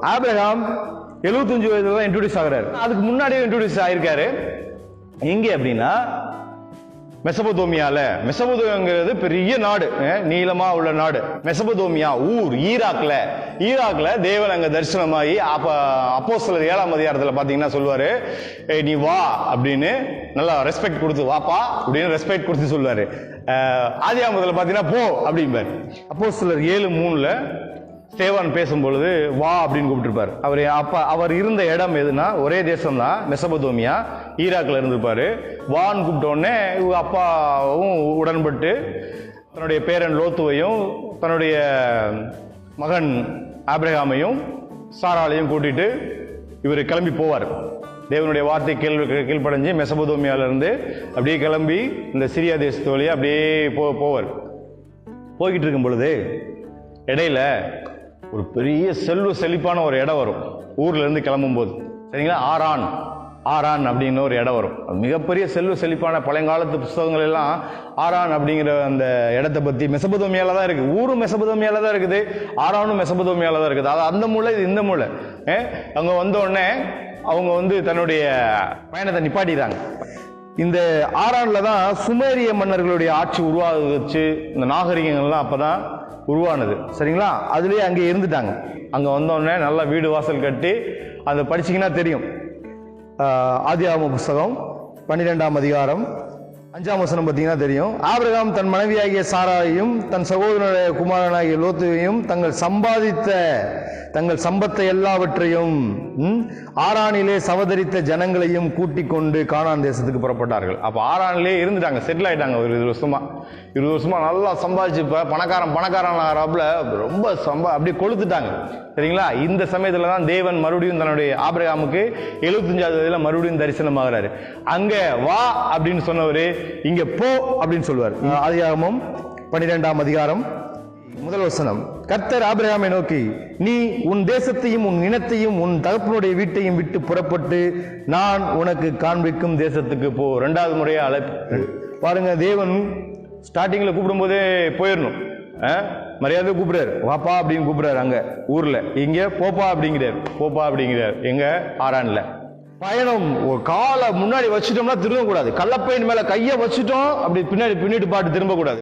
Abraham எழுபத்தஞ்சு வயதுல தான் இன்ட்ரோடியூஸ் ஆகுறாரு. அதுக்கு முன்னாடியே இன்ட்ரோடியூஸ் ஆயிருக்காரு. எங்கே அப்படின்னா மெசபதோமியால. மெசபதோமியாங்கிறது பெரிய நாடு. நீளமா உள்ள நாடு. மெசபதோமியா ஊர் ஈராக்ல. ஈராக்ல தேவன் அங்க தரிசனமாகி அப்ப அப்போ சிலர் ஏழாம் அதிகாரத்துல பாத்தீங்கன்னா சொல்லுவாரு "ஏய், நீ வா அப்படின்னு நல்லா ரெஸ்பெக்ட் கொடுத்து வாப்பா அப்படின்னு ரெஸ்பெக்ட் கொடுத்து சொல்லுவாரு. அஹ், ஆதியாமத்துல பாத்தீங்கன்னா போ அப்படிம்பாரு. அப்போ சிலர் ஏழு மூணுல ஸ்டேவான் பேசும்பொழுது வா அப்படின்னு கூப்பிட்டுருப்பார். அவர் அப்போ அவர் இருந்த இடம் எதுனா ஒரே தேசம் தான் மெசபதோமியா ஈராக்கில் இருந்திருப்பார். வான்னு கூப்பிட்டோடனே அப்பாவும் உடன்பட்டு தன்னுடைய பேரன் லோத்துவையும் தன்னுடைய மகன் ஆப்ரஹாமையும் சாராலையும் கூட்டிட்டு இவர் கிளம்பி போவார். தேவனுடைய வார்த்தை கேள்வி கீழ்ப்படைஞ்சு மெசபதோமியாவிலேருந்து அப்படியே கிளம்பி இந்த சிரியா தேசத்து வழியாக அப்படியே போ போவார். போய்கிட்டு இருக்கும் பொழுது இடையில ஒரு பெரிய செல்வ செழிப்பான ஒரு இடம் வரும். ஊர்ல இருந்து சரிங்களா? ஆரான். ஆரான் அப்படின்னு ஒரு இடம் வரும். அது மிகப்பெரிய செல்வ செழிப்பான பழங்காலத்து புஸ்தகங்கள் எல்லாம் ஆரான் அப்படிங்கிற அந்த இடத்தை பற்றி மெசபதோமியால தான் இருக்குது ஊரும் மெசபதோமியால தான் இருக்குது. ஆரானும் மெசபதோமியால தான் இருக்குது. அது அந்த மூலை இது இந்த மூலை அங்கே வந்தோடனே அவங்க வந்து தன்னுடைய பயணத்தை நிப்பாட்டிடுறாங்க இந்த ஆறான்ல தான் சுமேரிய மன்னர்களுடைய ஆட்சி உருவாகுச்சு. இந்த நாகரிகங்கள்லாம் அப்போ தான் உருவானது. சரிங்களா? அதுலேயே அங்கே இருந்துட்டாங்க. அங்கே வந்தோடனே நல்லா வீடு வாசல் கட்டி அதை படிச்சீங்கன்னா தெரியும். ஆஹ் புஸ்தகம் பன்னிரெண்டாம் அதிகாரம் அஞ்சாம் வசனம் பார்த்தீங்கன்னா தெரியும். ஆபிரகாம் தன் மனைவியாகிய சாராயையும் தன் சகோதரனுடைய குமாரனாகிய லோத்துவையும் தங்கள் சம்பாதித்த தங்கள் சம்பத்தை எல்லாவற்றையும் ஆறானிலே ஆரானிலே சவதரித்த ஜனங்களையும் கூட்டிக் கொண்டு காணான் தேசத்துக்கு புறப்பட்டார்கள். அப்போ ஆரானிலே இருந்துட்டாங்க செட்டில் ஆயிட்டாங்க ஒரு இருபது வருஷமா. இருபது வருஷமா நல்லா சம்பாதிச்சு இப்போ பணக்காரன் பணக்காரன் ஆகிறாப்புல ரொம்ப சம்பா அப்படியே கொளுத்துட்டாங்க. சரிங்களா? இந்த சமயத்தில் தான் தேவன் மறுபடியும் தன்னுடைய ஆபிரகாமுக்கு எழுபத்தஞ்சாவது வயதில் மறுபடியும் தரிசனம் அங்கே வா அப்படின்னு சொன்னவர் இங்க போ அப்படின்னு சொல்லுவார். ஆதியாகமம் பன்னிரெண்டாம் அதிகாரம் முதல் வசனம். கர்த்தர் ஆபிரகாமை நோக்கி நீ உன் தேசத்தையும் உன் இனத்தையும் உன் தகப்பனுடைய வீட்டையும் விட்டு புறப்பட்டு நான் உனக்கு காண்பிக்கும் தேசத்துக்கு போ. ரெண்டாவது முறையா அழைப்பு. பாருங்க தேவன் ஸ்டார்டிங்ல கூப்பிடும்போதே போயிடணும் மரியாதை கூப்பிடுறாரு. வாப்பா அப்படின்னு கூப்பிடுறாரு அங்க ஊர்ல. இங்க போப்பா அப்படிங்கிறார். போப்பா அப்படிங்கிறார். எங்க? ஆரான்ல. பயணம் ஒரு காலை முன்னாடி வச்சுட்டோம்னா திரும்பக்கூடாது கள்ளப்பையின் மேல கையை வச்சுட்டோம் அப்படி பின்னாடி பின்னிட்டு பாட்டு திரும்ப கூடாது